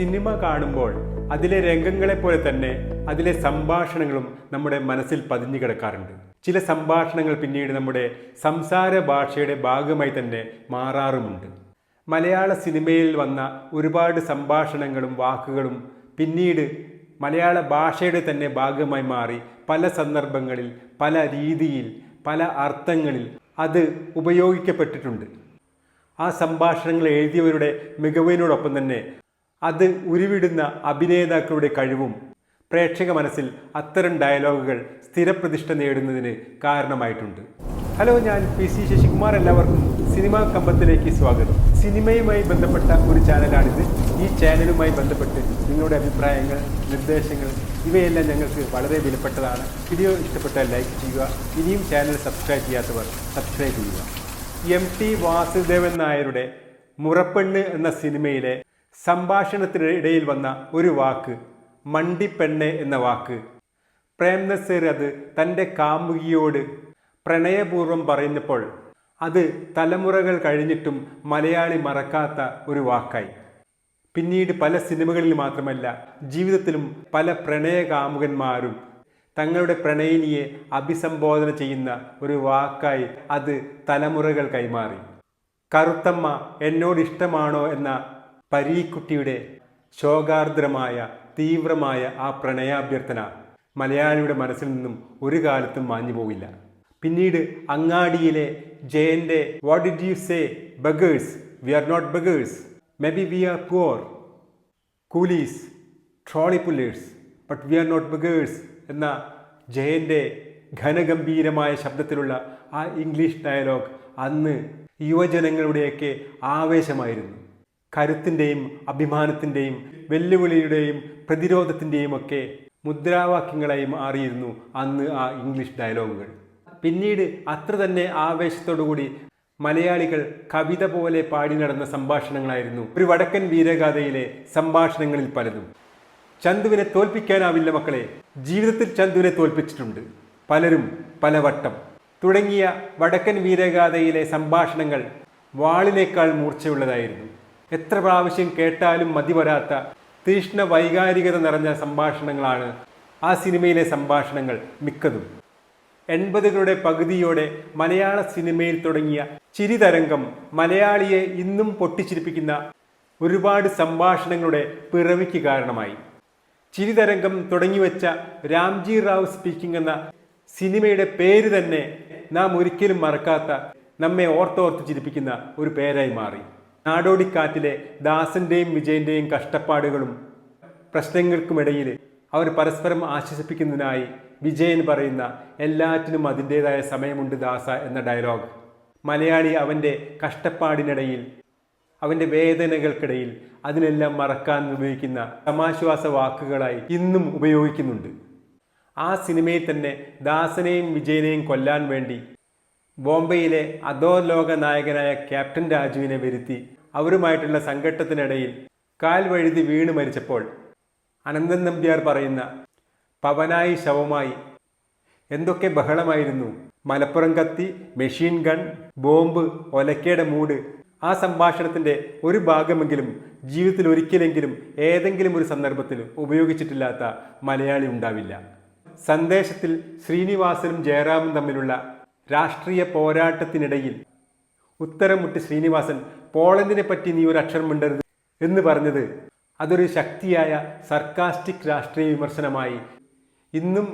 Cinema കാണുമ്പോൾ അതിലെ രംഗങ്ങളെ പോലെ തന്നെ അതിലെ സംഭാഷണങ്ങളും നമ്മുടെ മനസ്സിൽ പതിഞ്ഞു കിടക്കാറുണ്ട്. ചില സംഭാഷണങ്ങൾ പിന്നീട് നമ്മുടെ സംസാര ഭാഷയുടെ ഭാഗമായി തന്നെ മാറാറുമുണ്ട്. മലയാള സിനിമയിൽ വന്ന ഒരുപാട് സംഭാഷണങ്ങളും വാക്കുകളും പിന്നീട് മലയാള ഭാഷയുടെ തന്നെ ഭാഗമായി മാറി പല സന്ദർഭങ്ങളിൽ പല രീതിയിൽ പല അർത്ഥങ്ങളിൽ അത് ഉപയോഗിക്കപ്പെട്ടിട്ടുണ്ട്. ആ സംഭാഷണങ്ങൾ എഴുതിയവരുടെ മികവിനോടൊപ്പം തന്നെ അത് ഉരുവിടുന്ന അഭിനേതാക്കളുടെ കഴിവും പ്രേക്ഷക മനസ്സിൽ അത്തരം ഡയലോഗുകൾ സ്ഥിരപ്രതിഷ്ഠ നേടുന്നതിന് കാരണമായിട്ടുണ്ട്. ഹലോ ഞാൻ പി സി ശശികുമാർ എല്ലാവർക്കും സിനിമാ കമ്പത്തിലേക്ക് സ്വാഗതം. സിനിമയുമായി ബന്ധപ്പെട്ട ഒരു ചാനലാണിത്. ഈ ചാനലുമായി ബന്ധപ്പെട്ട് നിങ്ങളുടെ അഭിപ്രായങ്ങൾ നിർദ്ദേശങ്ങൾ ഇവയെല്ലാം ഞങ്ങൾക്ക് വളരെ വിലപ്പെട്ടതാണ്. വീഡിയോ ഇഷ്ടപ്പെട്ടാൽ ലൈക്ക് ചെയ്യുക ഇനിയും ചാനൽ സബ്സ്ക്രൈബ് ചെയ്യാത്തവർ സബ്സ്ക്രൈബ് ചെയ്യുക. എം ടി വാസുദേവൻ നായരുടെ മുറപ്പെണ്ണ് എന്ന സിനിമയിലെ സംഭാഷണത്തിനിടയിൽ വന്ന ഒരു വാക്ക് മണ്ടിപ്പെണ്ണെ എന്ന വാക്ക്. പ്രേം നസീർ അത് തന്റെ കാമുകിയോട് പ്രണയപൂർവം പറയുന്നപ്പോൾ അത് തലമുറകൾ കഴിഞ്ഞിട്ടും മലയാളി മറക്കാത്ത ഒരു വാക്കായി. പിന്നീട് പല സിനിമകളിൽ മാത്രമല്ല ജീവിതത്തിലും പല പ്രണയ കാമുകന്മാരും തങ്ങളുടെ പ്രണയിനിയെ അഭിസംബോധന ചെയ്യുന്ന ഒരു വാക്കായി അത് തലമുറകൾ കൈമാറി. കറുത്തമ്മ എന്നോട് ഇഷ്ടമാണോ എന്ന പരീക്കുട്ടിയുടെ ശോകാർദ്രമായ തീവ്രമായ ആ പ്രണയാഭ്യർത്ഥന മലയാളിയുടെ മനസ്സിൽ നിന്നും ഒരു കാലത്തും മാഞ്ഞു പോകില്ല പിന്നീട് അങ്ങാടിയിലെ ജയന്റെ what did you say beggars we are not beggars maybe we are poor coolies trolley pullers but we are not beggars എന്ന ജയന്റെ ഘനഗംഭീരമായ ശബ്ദത്തിലുള്ള ആ ഇംഗ്ലീഷ് ഡയലോഗ് അന്ന് യുവജനങ്ങളുടെയൊക്കെ ആവേശമായിരുന്നു. കരുത്തിന്റെയും അഭിമാനത്തിന്റെയും വെല്ലുവിളിയുടെയും പ്രതിരോധത്തിന്റെയും ഒക്കെ മുദ്രാവാക്യങ്ങളായി മാറിയിരുന്നു അന്ന് ആ ഇംഗ്ലീഷ് ഡയലോഗുകൾ. പിന്നീട് അത്ര തന്നെ ആവേശത്തോടുകൂടി മലയാളികൾ കവിത പോലെ പാടി നടന്ന സംഭാഷണങ്ങളായിരുന്നു ഒരു വടക്കൻ വീരഗാഥയിലെ സംഭാഷണങ്ങളിൽ പലതും. ചന്തുവിനെ തോൽപ്പിക്കാനാവില്ല മക്കളെ ജീവിതത്തിൽ ചന്തുവിനെ തോൽപ്പിച്ചിട്ടുണ്ട്. പലരും പലവട്ടം. തുടങ്ങിയ വടക്കൻ വീരഗാഥയിലെ സംഭാഷണങ്ങൾ വാളിനേക്കാൾ മൂർച്ചയുള്ളതായിരുന്നു. എത്ര പ്രാവശ്യം കേട്ടാലും മതി വരാത്ത തീഷ്ണ വൈകാരികത നിറഞ്ഞ സംഭാഷണങ്ങളാണ് ആ സിനിമയിലെ സംഭാഷണങ്ങൾ മിക്കതും. എൺപതുകളുടെ പകുതിയോടെ മലയാള സിനിമയിൽ തുടങ്ങിയ ചിരിതരംഗം മലയാളിയെ ഇന്നും പൊട്ടിച്ചിരിപ്പിക്കുന്ന ഒരുപാട് സംഭാഷണങ്ങളുടെ പിറവിക്ക് കാരണമായി. ചിരിതരംഗം തുടങ്ങിവെച്ച രാംജി റാവു സ്പീക്കിംഗ് എന്ന സിനിമയുടെ പേര് തന്നെ നാം ഒരിക്കലും മറക്കാത്ത നമ്മെ ഓർത്തോർത്ത് ചിരിപ്പിക്കുന്ന ഒരു പേരായി മാറി. നാടോടിക്കാറ്റിലെ ദാസന്റെയും വിജയന്റെയും കഷ്ടപ്പാടുകളും പ്രശ്നങ്ങൾക്കുമിടയിൽ അവർ പരസ്പരം ആശ്വസിപ്പിക്കുന്നതിനായി വിജയൻ പറയുന്ന എല്ലാറ്റിനും അതിന്റെതായ സമയമുണ്ട് ദാസ എന്ന ഡയലോഗ്. മലയാളി അവന്റെ കഷ്ടപ്പാടിനിടയിൽ അവന്റെ വേദനകൾക്കിടയിൽ അതിനെല്ലാം മറക്കാൻ ഉപയോഗിക്കുന്ന സമാശ്വാസ വാക്കുകളായി ഇന്നും ഉപയോഗിക്കുന്നുണ്ട്. ആ സിനിമയിൽ തന്നെ ദാസനെയും വിജയനെയും കൊല്ലാൻ വേണ്ടി ബോംബെയിലെ അധോലോക നായകനായ ക്യാപ്റ്റൻ രാജുവിനെ വരുത്തി അവരുമായിട്ടുള്ള സംഘട്ടത്തിനിടയിൽ കാൽ വഴുതി വീണ് മരിച്ചപ്പോൾ അനന്തൻ നമ്പ്യാർ പറയുന്ന പവനായി ശവമായി എന്തൊക്കെ ബഹളമായിരുന്നു. മലപ്പുറം കത്തി മെഷീൻ ഗൺ ബോംബ് ഒലക്കയുടെ മൂട് ആ സംഭാഷണത്തിന്റെ ഒരു ഭാഗമെങ്കിലും ജീവിതത്തിൽ ഒരിക്കലെങ്കിലും ഏതെങ്കിലും ഒരു സന്ദർഭത്തിൽ ഉപയോഗിച്ചിട്ടില്ലാത്ത മലയാളി ഉണ്ടാവില്ല. സന്ദേശത്തിൽ ശ്രീനിവാസനും ജയറാമും തമ്മിലുള്ള രാഷ്ട്രീയ പോരാട്ടത്തിനിടയിൽ ഉത്തരം മുട്ടി ശ്രീനിവാസൻ പോളണ്ടിനെ പറ്റി നീ ഒരു അക്ഷരം മിണ്ടരുത് എന്ന് പറഞ്ഞത് അതൊരു ശക്തിയായ സർക്കാസ്റ്റിക് രാഷ്ട്രീയ വിമർശനമായി. ഇന്നും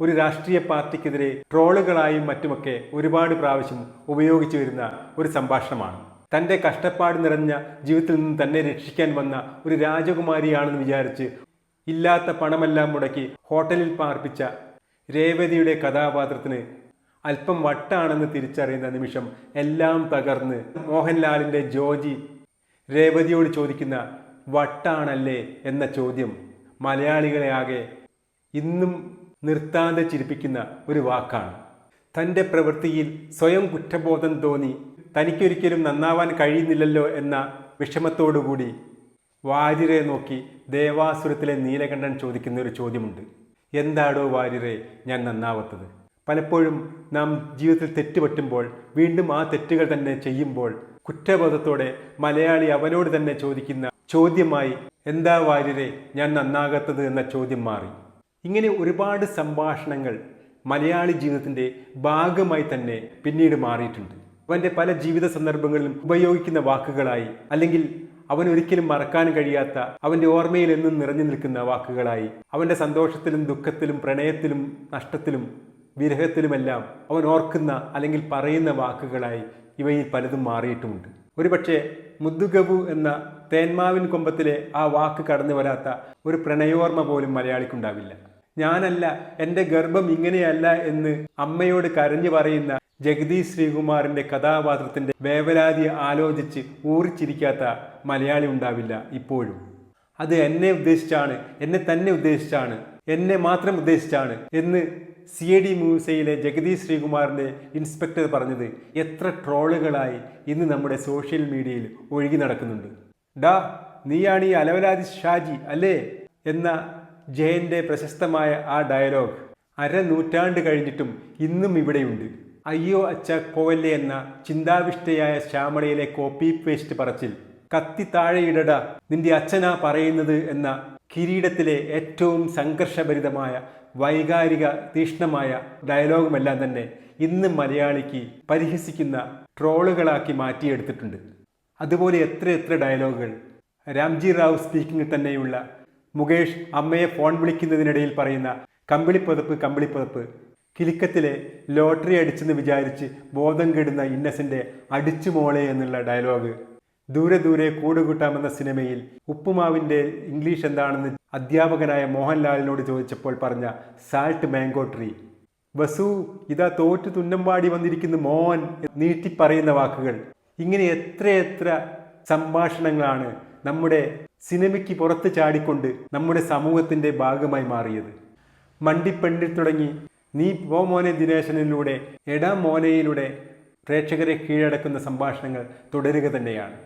ഒരു രാഷ്ട്രീയ പാർട്ടിക്കെതിരെ ട്രോളുകളായും മറ്റുമൊക്കെ ഒരുപാട് പ്രാവശ്യം ഉപയോഗിച്ചു വരുന്ന ഒരു സംഭാഷണമാണ്. തന്റെ കഷ്ടപ്പാട് നിറഞ്ഞ ജീവിതത്തിൽ നിന്ന് തന്നെ രക്ഷിക്കാൻ വന്ന ഒരു രാജകുമാരിയാണെന്ന് വിചാരിച്ച് ഇല്ലാത്ത പണമെല്ലാം മുടക്കി ഹോട്ടലിൽ പാർപ്പിച്ച രേവതിയുടെ കഥാപാത്രത്തിന് അല്പം വട്ടാണെന്ന് തിരിച്ചറിയുന്ന നിമിഷം എല്ലാം തകർന്ന് മോഹൻലാലിന്റെ ജോജി രേവതിയോട് ചോദിക്കുന്ന വട്ടാണല്ലേ എന്ന ചോദ്യം മലയാളികളെ ആകെ ഇന്നും നിർത്താതെ ചിരിപ്പിക്കുന്ന ഒരു വാക്കാണ്. തന്റെ പ്രവൃത്തിയിൽ സ്വയം കുറ്റബോധം തോന്നി തനിക്കൊരിക്കലും നന്നാവാൻ കഴിയുന്നില്ലല്ലോ എന്ന വിഷമത്തോടുകൂടി വാര്യരെ നോക്കി ദേവാസുരത്തിലെ നീലകണ്ഠൻ ചോദിക്കുന്ന ഒരു ചോദ്യമുണ്ട്. എന്താടോ വാര്യരെ ഞാൻ നന്നാവാത്തത്? പലപ്പോഴും നാം ജീവിതത്തിൽ തെറ്റുപറ്റുമ്പോൾ വീണ്ടും ആ തെറ്റുകൾ തന്നെ ചെയ്യുമ്പോൾ കുറ്റബോധത്തോടെ മലയാളി അവനോട് തന്നെ ചോദിക്കുന്ന ചോദ്യമായി എന്താ വാര്യരെ ഞാൻ നന്നാകാത്തത്? എന്ന ചോദ്യം മാറി. ഇങ്ങനെ ഒരുപാട് സംഭാഷണങ്ങൾ മലയാളി ജീവിതത്തിന്റെ ഭാഗമായി തന്നെ പിന്നീട് മാറിയിട്ടുണ്ട്. അവന്റെ പല ജീവിത സന്ദർഭങ്ങളിലും ഉപയോഗിക്കുന്ന വാക്കുകളായി അല്ലെങ്കിൽ അവൻ ഒരിക്കലും മറക്കാൻ കഴിയാത്ത അവന്റെ ഓർമ്മയിൽ എന്നും നിറഞ്ഞു നിൽക്കുന്ന വാക്കുകളായി അവന്റെ സന്തോഷത്തിലും ദുഃഖത്തിലും പ്രണയത്തിലും നഷ്ടത്തിലും വിരഹത്തിലുമെല്ലാം അവൻ ഓർക്കുന്ന അല്ലെങ്കിൽ പറയുന്ന വാക്കുകളായി ഇവയിൽ പലതും മാറിയിട്ടുമുണ്ട്. ഒരുപക്ഷെ മുദ്ദുഗബു എന്ന തേന്മാവിൻ കൊമ്പത്തിലെ ആ വാക്ക് കടന്നു വരാത്ത ഒരു പ്രണയോർമ്മ പോലും മലയാളിക്കുണ്ടാവില്ല. ഞാനല്ല എന്റെ ഗർഭം ഇങ്ങനെയല്ല എന്ന് അമ്മയോട് കരഞ്ഞു പറയുന്ന ജഗദീഷ് ശ്രീകുമാറിന്റെ കഥാപാത്രത്തിന്റെ വേവലാതി ആലോചിച്ച് ഊറിച്ചിരിക്കാത്ത മലയാളി ഉണ്ടാവില്ല ഇപ്പോഴും. അത് എന്നെ ഉദ്ദേശിച്ചാണ് എന്നെ തന്നെ ഉദ്ദേശിച്ചാണ് എന്നെ മാത്രം ഉദ്ദേശിച്ചാണ് എന്ന് സി എ ഡി മ്യൂസയിലെ ജഗദീഷ് ശ്രീകുമാറിന്റെ ഇൻസ്പെക്ടർ പറഞ്ഞത്. എത്ര ട്രോളുകളായി ഇന്ന് നമ്മുടെ സോഷ്യൽ മീഡിയയിൽ ഒഴുകി നടക്കുന്നുണ്ട്. ഡാ നീയാണ് ഈ അലവലാതി ഷാജി അല്ലേ? എന്ന ജയന്റെ പ്രശസ്തമായ ആ ഡയലോഗ് അരനൂറ്റാണ്ട് കഴിഞ്ഞിട്ടും ഇന്നും ഇവിടെയുണ്ട്. അയ്യോ അച്ഛ കോവല്ലേ എന്ന ചിന്താവിഷ്ടയായ ശ്യാമളയിലെ കോപ്പി പേസ്റ്റ് പറച്ചിൽ. കത്തി താഴെയിടട നിന്റെ അച്ഛനാ പറയുന്നത് എന്ന കിരീടത്തിലെ ഏറ്റവും സംഘർഷഭരിതമായ വൈകാരിക തീഷ്ണമായ ഡയലോഗുമെല്ലാം തന്നെ ഇന്ന് മലയാളിക്ക് പരിഹസിക്കുന്ന ട്രോളുകളാക്കി മാറ്റിയെടുത്തിട്ടുണ്ട്. അതുപോലെ എത്ര എത്ര ഡയലോഗുകൾ. രാംജി റാവു സ്പീക്കിംഗിൽ തന്നെയുള്ള മുകേഷ് അമ്മയെ ഫോൺ വിളിക്കുന്നതിനിടയിൽ പറയുന്ന കമ്പിളിപ്പതപ്പ് കമ്പിളിപ്പതപ്പ് കിലുക്കത്തിലെ ലോട്ടറി അടിച്ചെന്ന് വിചാരിച്ച് ബോധം കെടുന്ന ഇന്നസിന്റെ അടിച്ചു മോളെ എന്നുള്ള ഡയലോഗ്. ദൂരെ ദൂരെ കൂടുകൂട്ടാമെന്ന സിനിമയിൽ ഉപ്പുമാവിന്റെ ഇംഗ്ലീഷ് എന്താണെന്ന് അധ്യാപകനായ മോഹൻലാലിനോട് ചോദിച്ചപ്പോൾ പറഞ്ഞ സാൾട്ട് മാംഗോ ട്രീ. വസു ഇതാ തോറ്റു തുന്നമ്പാടി വന്നിരിക്കുന്ന മോൻ നീട്ടി പറയുന്ന വാക്കുകൾ. ഇങ്ങനെ എത്രയെത്ര സംഭാഷണങ്ങളാണ് നമ്മുടെ സിനിമയ്ക്ക് പുറത്ത് ചാടിക്കൊണ്ട് നമ്മുടെ സമൂഹത്തിന്റെ ഭാഗമായി മാറിയത്. മണ്ടിപ്പെണ്ണിൽ തുടങ്ങി നീ പോ മോനെ ദിനേശനിലൂടെ എടാ മോനയിലൂടെ പ്രേക്ഷകരെ കീഴടക്കുന്ന സംഭാഷണങ്ങൾ തുടരുക തന്നെയാണ്.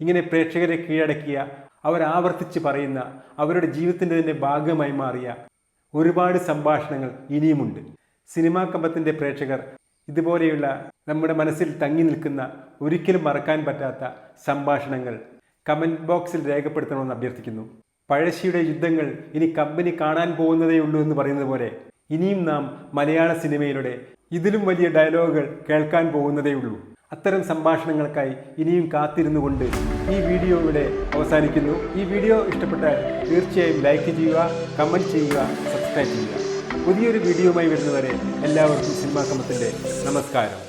ഇങ്ങനെ പ്രേക്ഷകരെ കീഴടക്കിയ അവർ ആവർത്തിച്ച് പറയുന്ന അവരുടെ ജീവിതത്തിന്റെ തന്നെ ഭാഗമായി മാറിയ ഒരുപാട് സംഭാഷണങ്ങൾ ഇനിയുമുണ്ട്. സിനിമാ കമ്പത്തിന്റെ പ്രേക്ഷകർ ഇതുപോലെയുള്ള നമ്മുടെ മനസ്സിൽ തങ്ങി നിൽക്കുന്ന ഒരിക്കലും മറക്കാൻ പറ്റാത്ത സംഭാഷണങ്ങൾ കമന്റ് ബോക്സിൽ രേഖപ്പെടുത്തണമെന്ന് അഭ്യർത്ഥിക്കുന്നു. പഴശ്ശിയുടെ യുദ്ധങ്ങൾ ഇനി കമ്പനി കാണാൻ പോകുന്നതേ ഉള്ളൂ എന്ന് പറയുന്നത് പോലെ ഇനിയും നാം മലയാള സിനിമയിലൂടെ ഇതിലും വലിയ ഡയലോഗുകൾ കേൾക്കാൻ പോകുന്നതേ ഉള്ളൂ. അത്തരം സംഭാഷണങ്ങൾക്കായി ഇനിയും കാത്തിരുന്നു കൊണ്ട് ഈ വീഡിയോ ഇവിടെ അവസാനിക്കുന്നു. ഈ വീഡിയോ ഇഷ്ടപ്പെട്ടാൽ തീർച്ചയായും ലൈക്ക് ചെയ്യുക കമന്റ് ചെയ്യുക സബ്സ്ക്രൈബ് ചെയ്യുക. പുതിയൊരു വീഡിയോയുമായി വരുന്നവരെ എല്ലാവർക്കും സിനിമാ കമ്പത്തിന്റെ നമസ്കാരം.